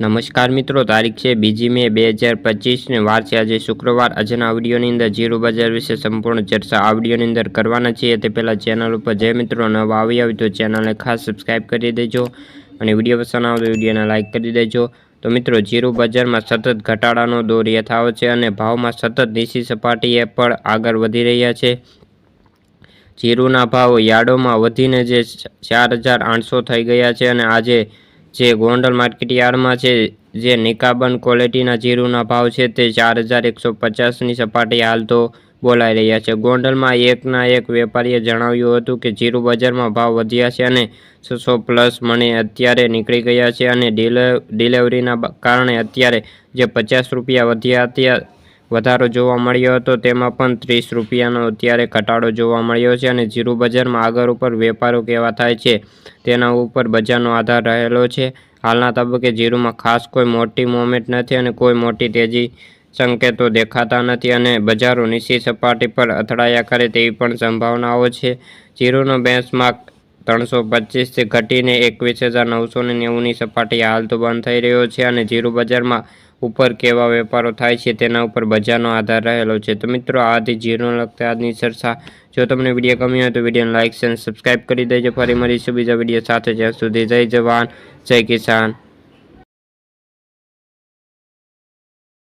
નમસ્કાર મિત્રો, તારીખ છે બીજી મે બે હજાર પચીસને. વાર છે આજે શુક્રવાર. આજના વિડીયોની અંદર જીરો બજાર વિશે સંપૂર્ણ ચર્ચા આ વિડીયોની અંદર કરવાના છીએ. તે પહેલાં ચેનલ ઉપર જે મિત્રો, નવા આવી આવી તો ચેનલને ખાસ સબસ્ક્રાઈબ કરી દેજો અને વીડિયો પસંદ આવે તો વિડીયોને લાઇક કરી દેજો. તો મિત્રો, જીરો બજારમાં સતત ઘટાડાનો દોર યથાવત છે અને ભાવમાં સતત નીચી સપાટીએ પણ આગળ વધી રહ્યા છે. જીરુના ભાવ યાર્ડોમાં વધીને જે ચાર થઈ ગયા છે અને આજે જે ગોંડલ માર્કેટ યાર્ડમાં છે, જે નિકાબન ક્વોલિટીના જીરુના ભાવ છે તે ચાર હજાર એકસો પચાસની સપાટી હાલ તો બોલાઈ રહ્યા છે. ગોંડલમાં એકના એક વેપારીએ જણાવ્યું હતું કે જીરુ બજારમાં ભાવ વધ્યા છે અને છસો પ્લસ મને અત્યારે નીકળી ગયા છે અને ડિલે, ડિલિવરીના કારણે અત્યારે જે પચાસ રૂપિયા વધ્યા હતા વધારો જોવા મળ્યો હતો. તેમાં પણ ત્રીસ રૂપિયાનો અત્યારે ઘટાડો જોવા મળ્યો છે અને જીરુ બજારમાં આગળ ઉપર વેપારો કેવા થાય છે તેના ઉપર બજારનો આધાર રહેલો છે. હાલના તબક્કે જીરુમાં ખાસ કોઈ મોટી મોમેન્ટ નથી અને કોઈ મોટી તેજી સંકેતો દેખાતા નથી અને બજારો નીચી સપાટી પર અથડાયા કરે તેવી પણ સંભાવનાઓ છે. જીરુનો બેન્ચમાર્ક ત્રણસો પચીસથી ઘટીને એકવીસ હજાર નવસો ને નેવુંની સપાટી હાલ તો બંધ થઈ રહ્યો છે અને જીરુ બજારમાં ઉપર કેવા વેપારો થાય છે તેના ઉપર બજારનો આધાર રહેલો છે. તો મિત્રો આથી જીરોને લગતા આજની ચર્ચા. જો તમને વીડિયો ગમ્યો હોય તો વિડીયોને લાઇક અને સબસ્ક્રાઈબ કરી દેજો. ફરી મળીશું બીજા વીડિયો સાથે. જ્યાં સુધી જય જવાન, જય કિસાન.